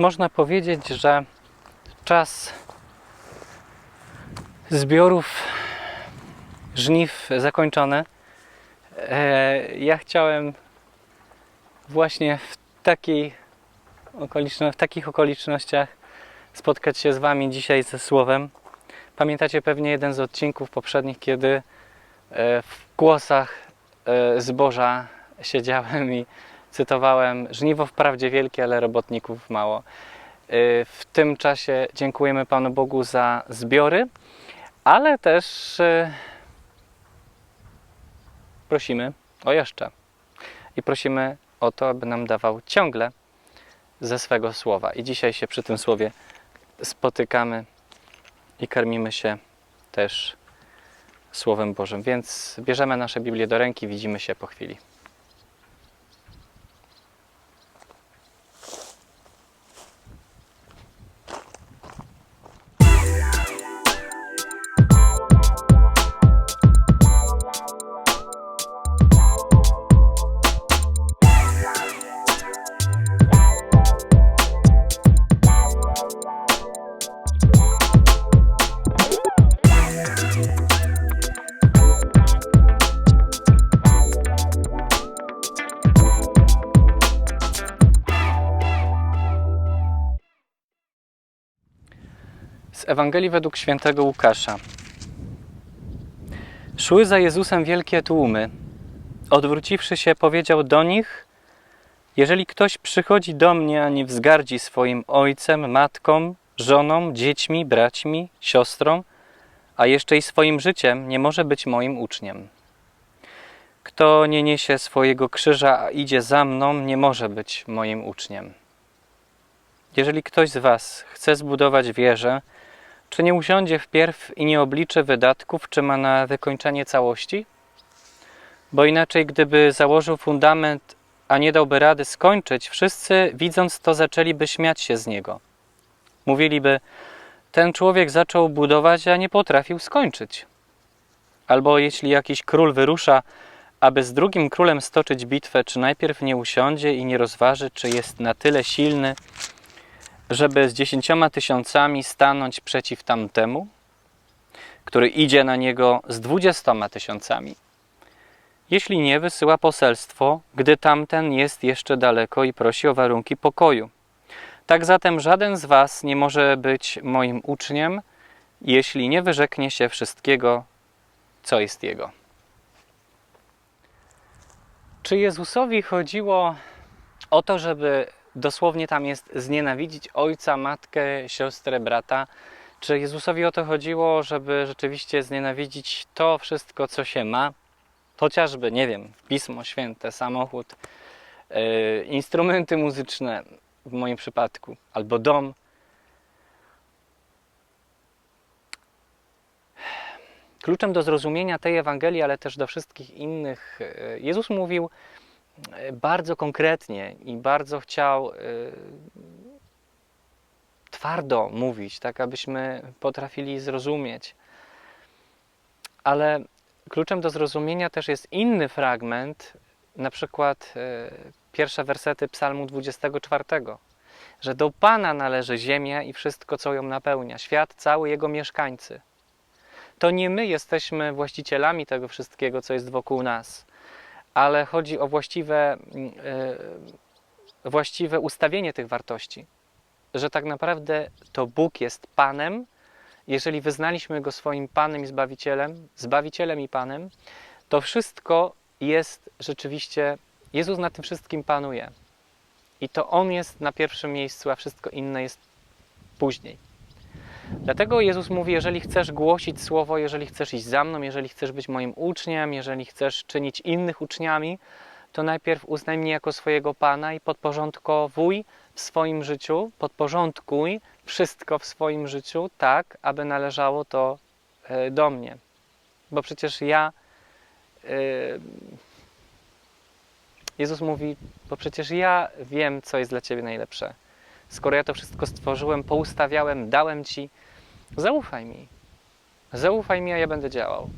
można powiedzieć, że czas zbiorów żniw zakończony. E, Ja chciałem właśnie w, takiej okoliczno- w takich okolicznościach spotkać się z Wami dzisiaj ze Słowem. Pamiętacie pewnie jeden z odcinków poprzednich, kiedy e, w głosach e, zboża siedziałem i cytowałem Żniwo wprawdzie wielkie, ale robotników mało. E, W tym czasie dziękujemy Panu Bogu za zbiory, ale też e, prosimy o jeszcze. I prosimy o to, aby nam dawał ciągle ze swego słowa. I dzisiaj się przy tym słowie spotykamy i karmimy się też Słowem Bożym. Więc bierzemy nasze Biblię do ręki, widzimy się po chwili. Ewangelii według świętego Łukasza. Szły za Jezusem wielkie tłumy. Odwróciwszy się, powiedział do nich: Jeżeli ktoś przychodzi do mnie, a nie wzgardzi swoim ojcem, matką, żoną, dziećmi, braćmi, siostrą, a jeszcze i swoim życiem, nie może być moim uczniem. Kto nie niesie swojego krzyża, a idzie za mną, nie może być moim uczniem. Jeżeli ktoś z Was chce zbudować wieżę, czy nie usiądzie wpierw i nie obliczy wydatków, czy ma na wykończenie całości? Bo inaczej, gdyby założył fundament, a nie dałby rady skończyć, wszyscy widząc to zaczęliby śmiać się z niego. Mówiliby, ten człowiek zaczął budować, a nie potrafił skończyć. Albo jeśli jakiś król wyrusza, aby z drugim królem stoczyć bitwę, czy najpierw nie usiądzie i nie rozważy, czy jest na tyle silny, żeby z dziesięcioma tysiącami stanąć przeciw tamtemu, który idzie na niego z dwudziestoma tysiącami. Jeśli nie, wysyła poselstwo, gdy tamten jest jeszcze daleko i prosi o warunki pokoju. Tak zatem żaden z was nie może być moim uczniem, jeśli nie wyrzeknie się wszystkiego, co jest jego. Czy Jezusowi chodziło o to, żeby dosłownie tam jest znienawidzić ojca, matkę, siostrę, brata. Czy Jezusowi o to chodziło, żeby rzeczywiście znienawidzić to wszystko, co się ma? Chociażby, nie wiem, pismo święte, samochód, yy, instrumenty muzyczne w moim przypadku, albo dom. Kluczem do zrozumienia tej Ewangelii, ale też do wszystkich innych, yy, Jezus mówił, bardzo konkretnie i bardzo chciał y, twardo mówić, tak abyśmy potrafili zrozumieć. Ale kluczem do zrozumienia też jest inny fragment, na przykład y, pierwsze wersety Psalmu 24, że do Pana należy ziemia i wszystko, co ją napełnia, świat cały, jego mieszkańcy. To nie my jesteśmy właścicielami tego wszystkiego, co jest wokół nas ale chodzi o właściwe, yy, właściwe ustawienie tych wartości. Że tak naprawdę to Bóg jest Panem. Jeżeli wyznaliśmy Go swoim Panem i Zbawicielem, Zbawicielem i Panem, to wszystko jest rzeczywiście, Jezus nad tym wszystkim panuje. I to On jest na pierwszym miejscu, a wszystko inne jest później. Dlatego Jezus mówi: Jeżeli chcesz głosić słowo, jeżeli chcesz iść za mną, jeżeli chcesz być moim uczniem, jeżeli chcesz czynić innych uczniami, to najpierw uznaj mnie jako swojego Pana i podporządkowuj w swoim życiu, podporządkuj wszystko w swoim życiu tak, aby należało to e, do mnie. Bo przecież ja. Jezus mówi, bo przecież ja wiem, co jest dla ciebie najlepsze. Skoro ja to wszystko stworzyłem, poustawiałem, dałem ci, zaufaj mi. Zaufaj mi, a ja będę działał.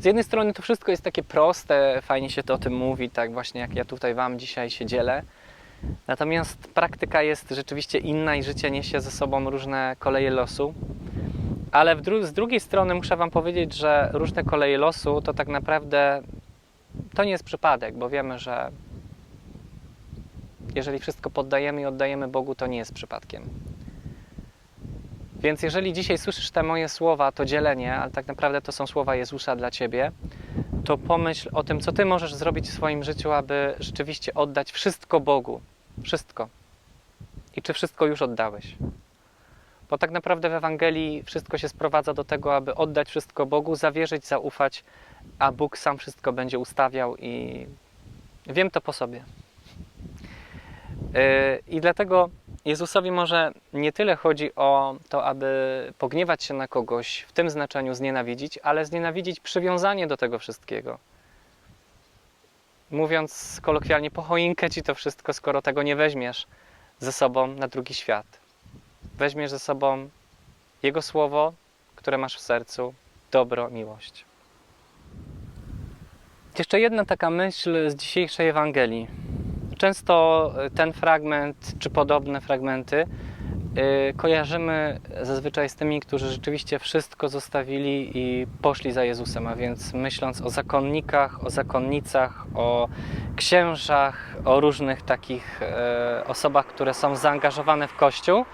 Z jednej strony to wszystko jest takie proste, fajnie się to o tym mówi, tak właśnie jak ja tutaj Wam dzisiaj się dzielę. Natomiast praktyka jest rzeczywiście inna i życie niesie ze sobą różne koleje losu. Ale dru- z drugiej strony muszę Wam powiedzieć, że różne koleje losu to tak naprawdę to nie jest przypadek, bo wiemy, że jeżeli wszystko poddajemy i oddajemy Bogu, to nie jest przypadkiem. Więc jeżeli dzisiaj słyszysz te moje słowa, to dzielenie, ale tak naprawdę to są słowa Jezusa dla Ciebie, to pomyśl o tym, co Ty możesz zrobić w swoim życiu, aby rzeczywiście oddać wszystko Bogu. Wszystko. I czy wszystko już oddałeś? Bo tak naprawdę w Ewangelii wszystko się sprowadza do tego, aby oddać wszystko Bogu, zawierzyć, zaufać, a Bóg sam wszystko będzie ustawiał i wiem to po sobie. I dlatego Jezusowi może nie tyle chodzi o to, aby pogniewać się na kogoś, w tym znaczeniu znienawidzić, ale znienawidzić przywiązanie do tego wszystkiego. Mówiąc kolokwialnie, po choinkę ci to wszystko, skoro tego nie weźmiesz ze sobą na drugi świat. Weźmiesz ze sobą Jego słowo, które masz w sercu, dobro, miłość. Jeszcze jedna taka myśl z dzisiejszej Ewangelii. Często ten fragment, czy podobne fragmenty, yy, kojarzymy zazwyczaj z tymi, którzy rzeczywiście wszystko zostawili i poszli za Jezusem, a więc myśląc o zakonnikach, o zakonnicach, o księżach, o różnych takich yy, osobach, które są zaangażowane w Kościół.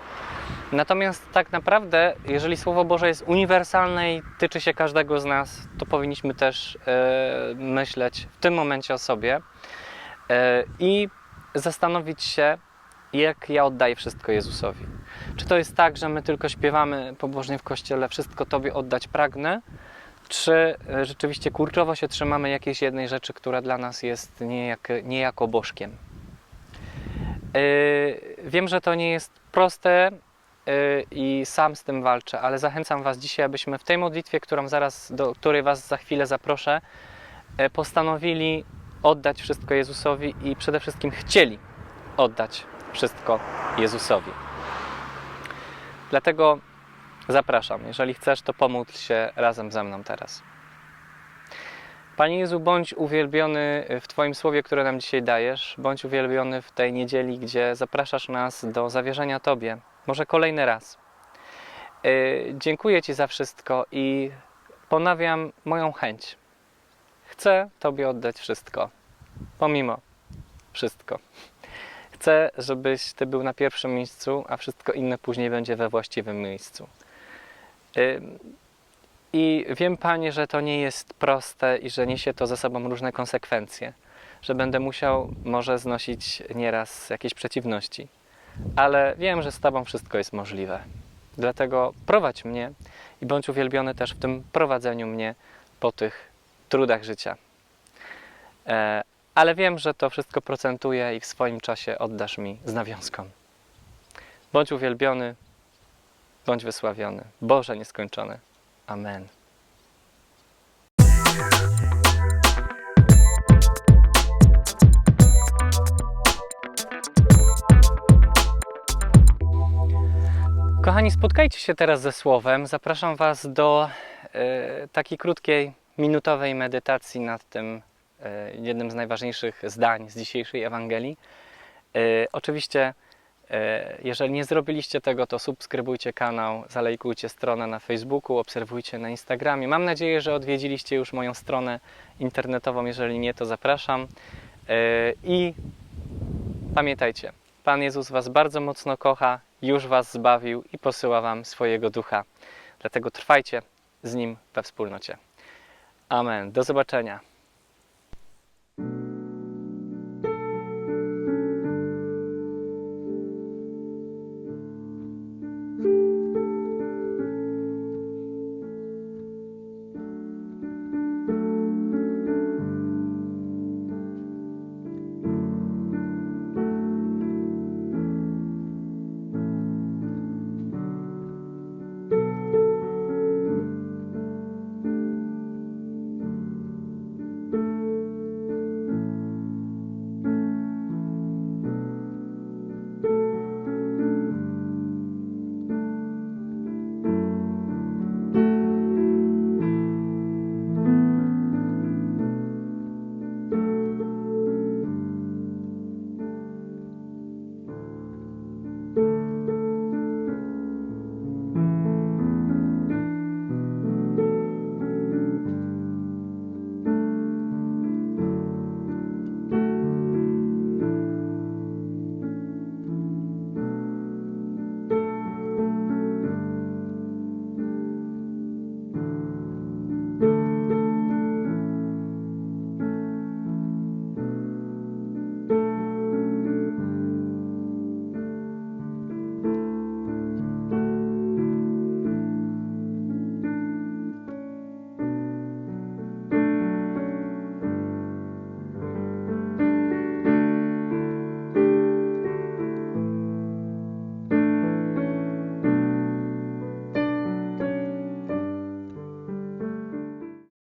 Natomiast tak naprawdę, jeżeli Słowo Boże jest uniwersalne i tyczy się każdego z nas, to powinniśmy też myśleć w tym momencie o sobie i zastanowić się, jak ja oddaję wszystko Jezusowi. Czy to jest tak, że my tylko śpiewamy pobożnie w kościele, wszystko Tobie oddać pragnę, czy e, rzeczywiście kurczowo się trzymamy jakiejś jednej rzeczy, która dla nas jest niejak, niejako bożkiem. Yy, wiem, że to nie jest proste yy, i sam z tym walczę, ale zachęcam Was dzisiaj, abyśmy w tej modlitwie, którą zaraz, do której Was za chwilę zaproszę, postanowili oddać wszystko Jezusowi i przede wszystkim chcieli oddać wszystko Jezusowi. Dlatego zapraszam, jeżeli chcesz, to pomódl się razem ze mną teraz. Panie Jezu, bądź uwielbiony w Twoim słowie, które nam dzisiaj dajesz. Bądź uwielbiony w tej niedzieli, gdzie zapraszasz nas do zawierzenia Tobie. Może kolejny raz. Yy, dziękuję Ci za wszystko i ponawiam moją chęć. Chcę Tobie oddać wszystko, pomimo wszystko. Chcę, żebyś Ty był na pierwszym miejscu, a wszystko inne później będzie we właściwym miejscu. I wiem, Panie, że to nie jest proste i że niesie to ze sobą różne konsekwencje, że będę musiał może znosić nieraz jakieś przeciwności, ale wiem, że z Tobą wszystko jest możliwe. Dlatego prowadź mnie i bądź uwielbiony też w tym prowadzeniu mnie po tych trudach życia. E, ale wiem, że to wszystko procentuje i w swoim czasie oddasz mi z nawiązką. Bądź uwielbiony, bądź wysławiony. Boże nieskończony. Amen. Kochani, spotkajcie się teraz ze Słowem. Zapraszam Was do e, takiej krótkiej, minutowej medytacji nad tym e, jednym z najważniejszych zdań z dzisiejszej Ewangelii. E, oczywiście, e, jeżeli nie zrobiliście tego, to subskrybujcie kanał, zalejkujcie stronę na Facebooku, obserwujcie na Instagramie. Mam nadzieję, że odwiedziliście już moją stronę internetową. Jeżeli nie, to zapraszam. I pamiętajcie, Pan Jezus Was bardzo mocno kocha, już Was zbawił i posyła Wam swojego ducha. Dlatego trwajcie z Nim we wspólnocie. Amen. Do zobaczenia.